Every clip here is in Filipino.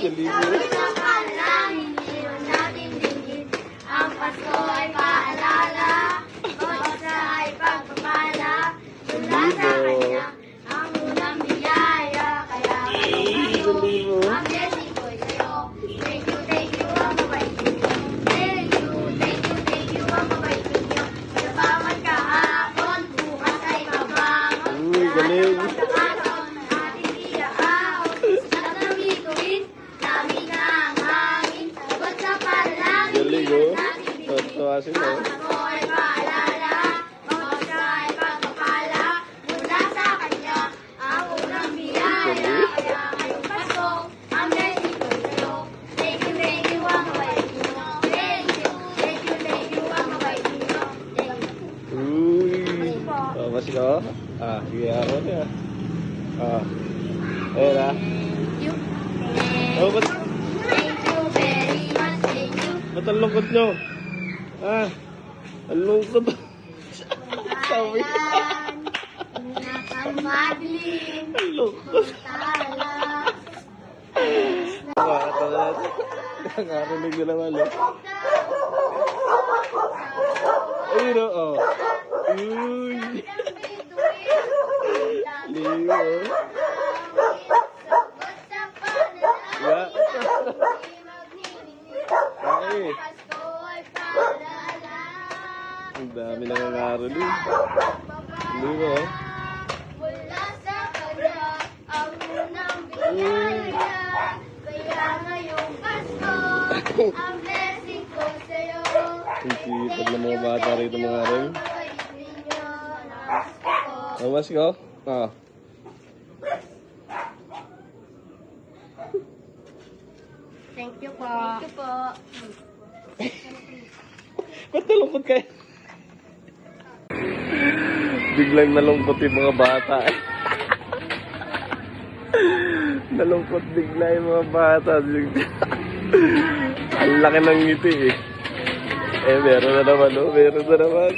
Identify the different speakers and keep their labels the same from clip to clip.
Speaker 1: can't. maligo. Totoo
Speaker 2: sila.
Speaker 1: Ako'y paalala, ako siya'y pagpapala, mula sa kanya, ang unang biyaya. Kaya ngayong Pasko, ang blessing ko sa'yo. Thank you, thank you, ang kabait ninyo. Thank you, thank
Speaker 2: Ah, sige ako. Ah. Ayan ah.
Speaker 1: Thank
Speaker 2: you ba't ang lungkot nyo? Ah, ang lungkot.
Speaker 1: Sabi.
Speaker 2: Ang lungkot.
Speaker 1: Tala.
Speaker 2: Nakakata natin. Nakakarinig na naman.
Speaker 1: Ayun o,
Speaker 2: oh.
Speaker 1: Uy. Liyo oh. Ya. Ay. Ang dami nangangaroling. Liyo oh. Mula sa kanya, ang unang biyaya. Kaya ngayong Pasko, ang blessing ko sa'yo. Ang
Speaker 2: sipag ng mga bata rito mga rin. Labas ko. Ah.
Speaker 1: Thank you po. Thank you po.
Speaker 2: Ba't nalungkot kayo? Biglang nalungkot yung mga bata. nalungkot bigla yung mga bata. Ang laki ng ngiti eh. Eh, meron na naman, oh. Meron na naman.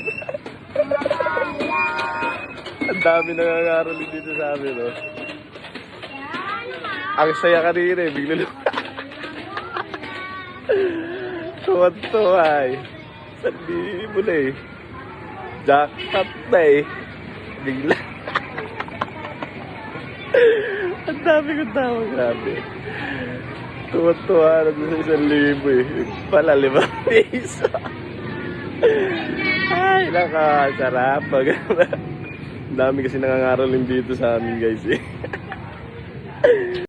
Speaker 2: Ang dami nangangaroling dito sa amin, oh. Ang saya kanina eh. Bigla na... Tuwan-tuwa eh. Sabi mo na eh. Jackpot na eh. Bigla. Ang dami kong tawa, grabe. Tuwa-tuwa na doon sa isang libo eh. Pala, limang piso. Ay, nakasarap. Ang dami kasi nangangaroling dito sa amin guys eh.